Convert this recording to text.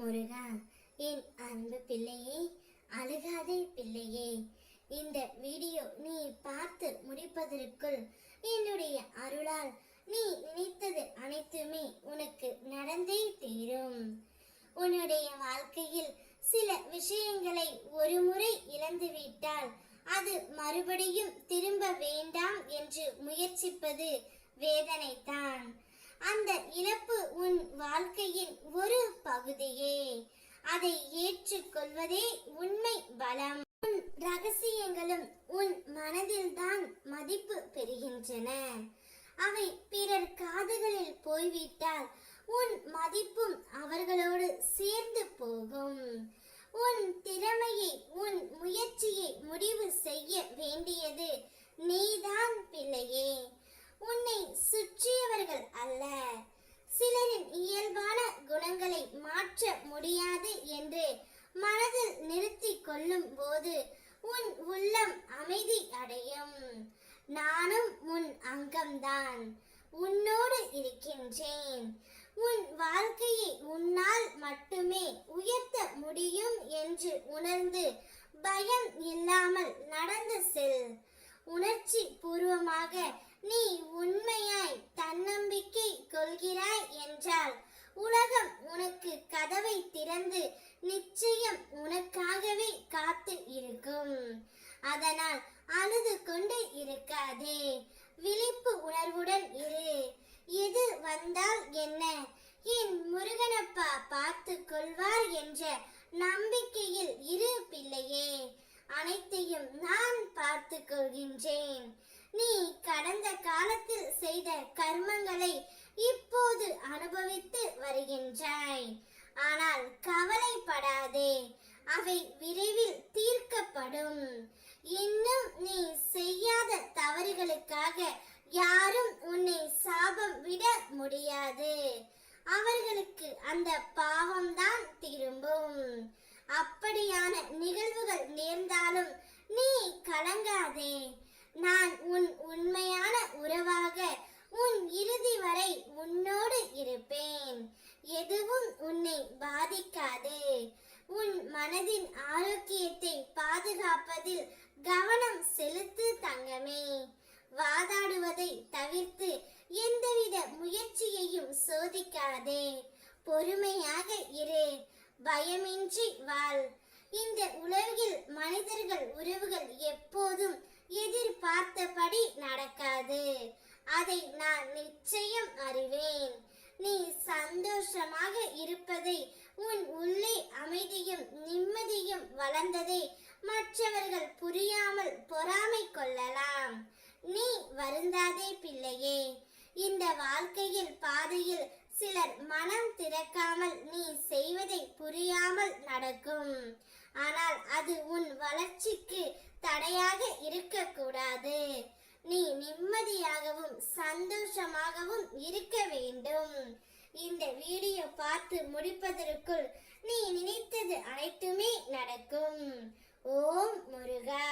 முருகா என் அன்பு பிள்ளையே அழுகாதே பிள்ளையே. இந்த வீடியோ நீ பார்த்து முடிப்பதற்குள் என்னுடைய அருளால் நீ நினைத்தது அனைத்துமே உனக்கு நடந்தே தீரும். உன்னுடைய வாழ்க்கையில் சில விஷயங்களை ஒரு முறை இழந்துவிட்டால் அது மறுபடியும் திரும்ப வேண்டாம் என்று முயற்சிப்பது வேதனைதான். அந்த இழப்பு உன் வாழ்க்கையின் ஒரு பகுதியே. அதை ஏற்றுக்கொள்வதே உண்மை பலம். உன் ரகசியங்களும் உன் மனதில்தான் மதிப்பு பெறுகின்றன. அவை பிறர் காதுகளில் போய்விட்டால் உன் மதிப்பும் அவர்களோடு சேர்ந்து போகும். உன் திறமையை உன் முயற்சியை முடிவு செய்ய வேண்டியது நீதான் பிள்ளையே. உன்னை சுற்றி சுற்றியவர்கள் அல்ல. சிலரின் இயல்பான குணங்களை மாற்ற முடியாது என்று மனதில் நிறுத்தி கொள்ளும் போது உன் உள்ளம் அமைதி அடையும். நானும் உன் அங்கம்தான். உன்னோடு இருக்கின்றேன். உன் வாழ்க்கையை உன்னால் மட்டுமே உயர்த்த முடியும் என்று உணர்ந்து பயம் இல்லாமல் நடந்து செல். உணர்ச்சி பூர்வமாக நீ உண்மையாய் தன்னம்பிக்கை கொள்கிறாய் என்றால் உலகம் உனக்கு கதவை திறந்து நிச்சயம் உனக்காகவே காத்து இருக்கும். அதனால் அழுது கொண்டு இருக்காதே. விழிப்பு உணர்வுடன் இரு. எது வந்தால் என்ன? என் முருகனப்பா பார்த்து கொள்வார் என்ற நம்பிக்கையில் இரு பிள்ளையே. அனைத்தையும் நான் பார்த்து கொள்கின்றேன். நீ கடந்த காலத்தில் செய்த கர்மங்களை இப்போது அனுபவித்து வருகின்றாய் ஆனால் கவலைப்படாதே அவை விரைவில் தீர்க்கப்படும். இன்னும் நீ செய்யாத தவறுகளுக்காக யாரும் உன்னை சாபம் விட முடியாது. அவர்களுக்கு அந்த பாவம்தான் திரும்பும். அப்படியான நிகழ்வுகள் நேர்ந்தாலும் நீ கலங்காதே. நான் உன் உண்மையான உறவாக உன் இறுதி வரை உன்னோடு இருப்பேன். எதுவும் உன்னை பாதிக்காது. உன் மனதின் ஆரோக்கியத்தை பாதுகாப்பதில் கவனம் செலுத்து தங்கமே. வாதாடுவதை தவிர்த்து எந்தவித முயற்சியையும் சோதிக்காதே. பொறுமையாக இரு. பயமின்றி வாழ். இந்த உலகில் மனிதர்கள் உறவுகள் எப்போதும் எதிர்பார்த்தபடி நடக்காது. அதை நான் நிச்சயம் அறிவேன். நீ சந்தோஷமாக இருப்பதை உன் உள்ளே அமைதியும் நிம்மதியும் வளர்ந்ததை மற்றவர்கள் புரியாமல் பொறாமை கொள்ளலாம். நீ வருந்தாதே பிள்ளையே. இந்த வாழ்க்கையில் பாதையில் சிலர் மனம் திறக்காமல் நீ செய்வதை புரியாமல் நடக்கும். ஆனால் அது உன் வளர்ச்சிக்கு தடையாக இருக்கக்கூடாது. நீ நிம்மதியாகவும் சந்தோஷமாகவும் இருக்க வேண்டும். இந்த வீடியோ பார்த்து முடிப்பதற்குள் நீ நினைத்தது அனைத்துமே நடக்கும். ஓம் முருகா.